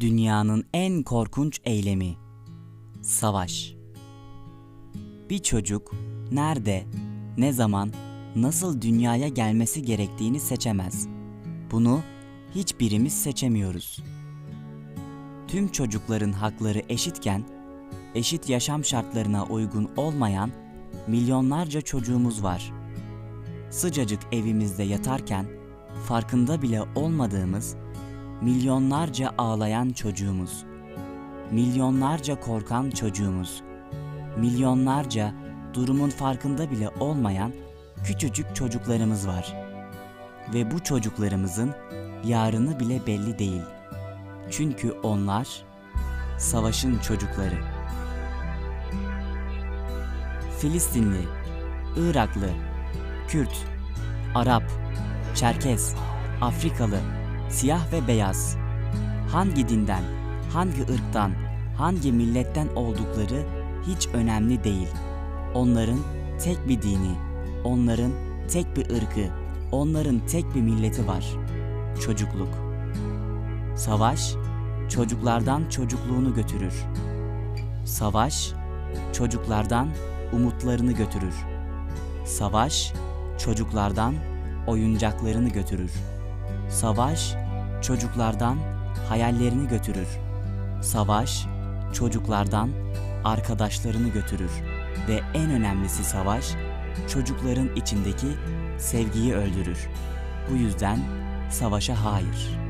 Dünyanın en korkunç eylemi. Savaş. Bir çocuk nerede, ne zaman, nasıl dünyaya gelmesi gerektiğini seçemez. Bunu hiçbirimiz seçemiyoruz. Tüm çocukların hakları eşitken, eşit yaşam şartlarına uygun olmayan milyonlarca çocuğumuz var. Sıcacık evimizde yatarken farkında bile olmadığımız milyonlarca ağlayan çocuğumuz, milyonlarca korkan çocuğumuz, milyonlarca durumun farkında bile olmayan küçücük çocuklarımız var. Ve bu çocuklarımızın yarını bile belli değil. Çünkü onlar savaşın çocukları. Filistinli, Iraklı, Kürt, Arap, Çerkez, Afrikalı, siyah ve beyaz. Hangi dinden, hangi ırktan, hangi milletten oldukları hiç önemli değil. Onların tek bir dini, onların tek bir ırkı, onların tek bir milleti var. Çocukluk. Savaş çocuklardan çocukluğunu götürür. Savaş çocuklardan umutlarını götürür. Savaş çocuklardan oyuncaklarını götürür. Savaş çocuklardan hayallerini götürür. Savaş çocuklardan arkadaşlarını götürür ve en önemlisi savaş çocukların içindeki sevgiyi öldürür. Bu yüzden savaşa hayır.